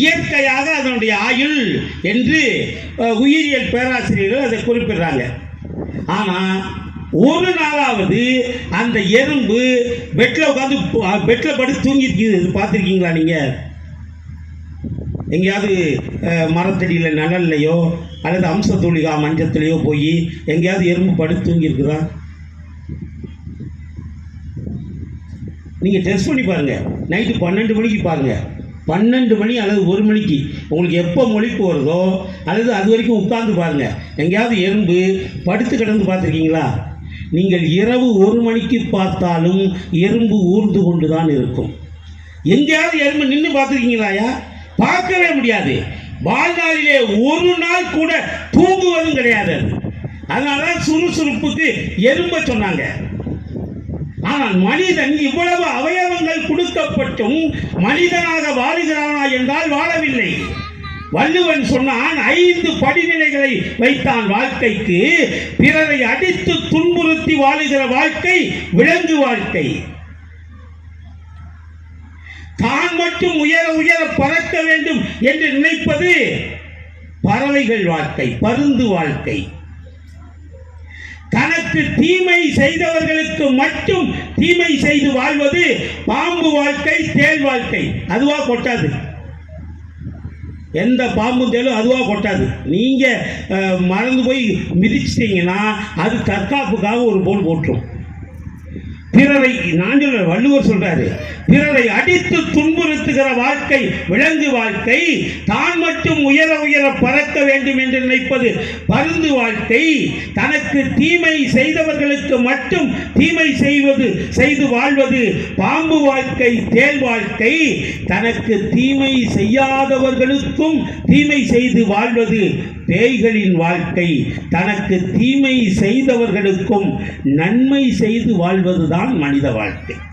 இயற்கையாக அதனுடைய ஆயுள் என்று உயிரியல் பேராசிரியர்கள் அதை குறிப்பிடுறாங்க. ஆனால் ஒரு நாளாவது அந்த எறும்பு பெட்டில் உட்காந்து பெட்டில் படுத்து தூங்கிருக்குது பார்த்துருக்கீங்களா நீங்கள் எங்கேயாவது மரத்தடியில் நிழல்லையோ அல்லது அம்சத்தூளிகா மஞ்சத்துலேயோ போய் எங்கேயாவது எறும்பு படுத்து தூங்கியிருக்குதா? நீங்கள் டெஸ்ட் பண்ணி பாருங்கள் நைட்டு பன்னெண்டு மணிக்கு பாருங்கள் பன்னெண்டு மணி அல்லது ஒரு மணிக்கு உங்களுக்கு எப்போ மொழிப்பு வருதோ அல்லது அது வரைக்கும் உட்கார்ந்து பாருங்கள் எங்கேயாவது எறும்பு படுத்து கிடந்து பார்த்துருக்கீங்களா? நீங்கள் இரவு ஒரு மணிக்கு பார்த்தாலும் எறும்பு ஊர்ந்து கொண்டு தான் இருக்கும். எங்கேயாவது எறும்பு நின்று பார்த்துருக்கீங்களாயா? பார்க்கவே முடியாது. வாழ்நாளிலே ஒரு நாள் கூட தூங்குவதும் கிடையாது. அது. அதனால சுறுசுறுப்புக்கு எறும்பை சொன்னாங்க. ஆனால் மனிதன் இவ்வளவு அவயவங்கள் கொடுக்கப்பட்டும் மனிதனாக வாழுகிறானா என்றால் வாழவில்லை. வள்ளுவன் சொன்னான் ஐந்து படிநிலைகளை வைத்தான் வாழ்க்கைக்கு பிறரை அடித்து துன்புறுத்தி வாழுகிற வாழ்க்கை விலங்கு வாழ்க்கை. தான் மட்டும் உயர உயர பறக்க வேண்டும் என்று நினைப்பது பறவைகள் வாழ்க்கை பருந்து வாழ்க்கை. தனக்கு தீமை செய்தவர்களுக்கு மட்டும் தீமை செய்து வாழ்வது பாம்பு வாழ்க்கை தேல் வாழ்க்கை. அதுவா கொட்டாது. எந்த பாம்பு தேலும் அதுவா கொட்டாது. நீங்க மறந்து போய் மிதிச்சிட்டீங்கன்னா அது தற்காப்புக்காக ஒரு போல் போட்டுரும் பிறரை நான் வள்ளுவர் சொல்றாரு பிறரை அடித்து துன்புறுத்துகிற வாழ்க்கை விலங்கு வாழ்க்கை தான் மட்டும் உயர உயர பறக்க வேண்டும் என்று நினைப்பது பருந்து வாழ்க்கை. தனக்கு தீமை செய்தவர்களுக்கு மட்டும் தீமை செய்வது செய்து வாழ்வது பாம்பு வாழ்க்கை தேல் வாழ்க்கை. தனக்கு தீமை செய்யாதவர்களுக்கும் தீமை செய்து வாழ்வது பேய்களின் வாழ்க்கை. தனக்கு தீமை செய்தவர்களுக்கும் நன்மை செய்து வாழ்வதுதான் மனித வாழ்க்கை.